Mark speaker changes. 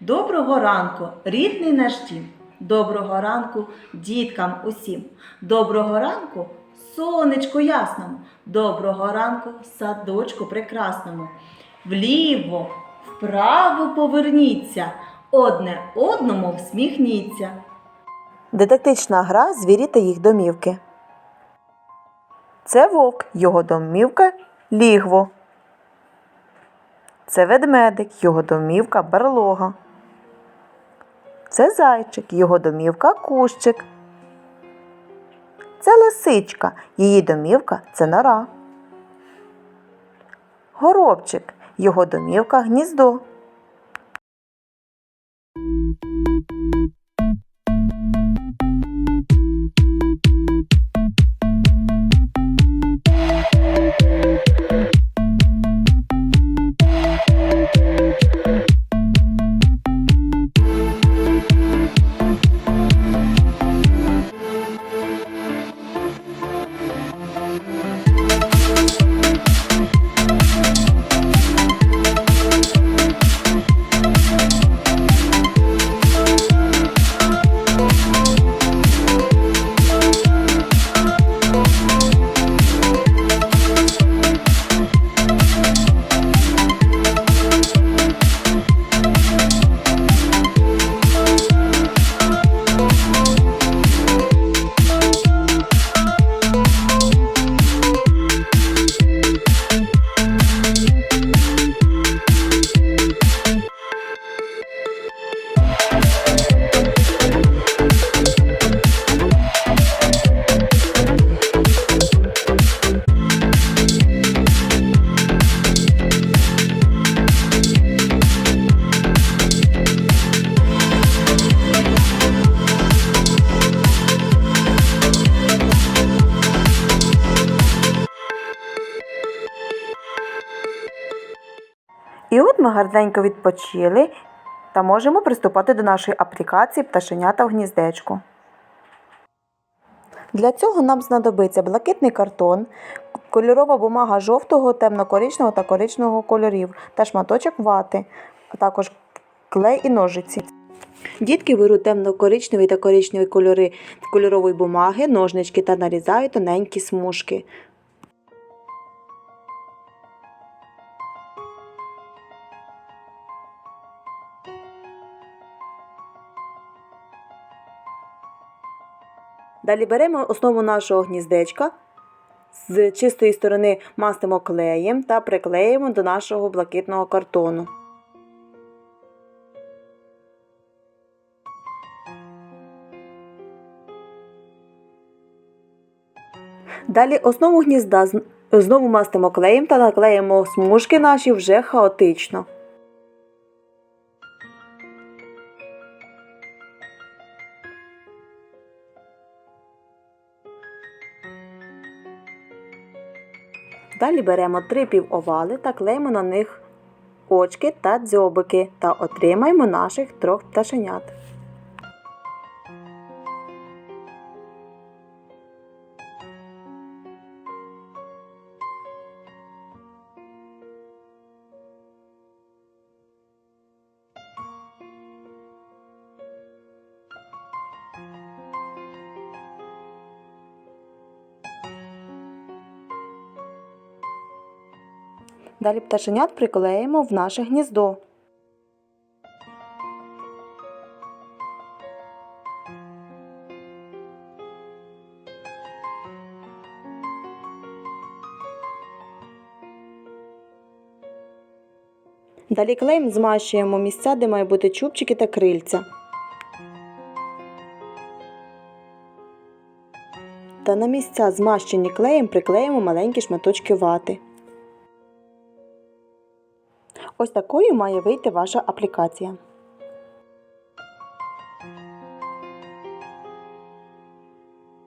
Speaker 1: Доброго ранку, рідний наш дім. Доброго ранку діткам усім. Доброго ранку, сонечку ясному. Доброго ранку, садочку прекрасному. Вліво, вправо поверніться, одне одному всміхніться.
Speaker 2: Дидактична гра Звірі та їх домівки. Це вовк, його домівка лігво. Це ведмедик, його домівка берлога. Це зайчик, його домівка кущик. Це лисичка, її домівка це нора. Горобчик, його домівка гніздо. І от ми гарненько відпочили та можемо приступати до нашої аплікації пташенята в гніздечку. Для цього нам знадобиться блакитний картон, кольорова бумага жовтого, темно-коричневого та коричневого кольорів та шматочок вати, а також клей і ножиці. Дітки беруть темно-коричневий та коричневий кольори кольорової бумаги, ножнички та нарізають тоненькі смужки. Далі беремо основу нашого гніздечка, з чистої сторони мастимо клеєм та приклеїмо до нашого блакитного картону. Далі основу гнізда знову мастимо клеєм та наклеїмо смужки наші вже хаотично. Далі беремо три півовали та клеїмо на них очки та дзьобики та отримаємо наших трьох пташенят. Далі пташенят приклеїмо в наше гніздо. Далі клеєм змащуємо місця, де має бути чубчики та крильця. Та на місця змащені клеєм приклеїмо маленькі шматочки вати. Ось такою має вийти ваша аплікація.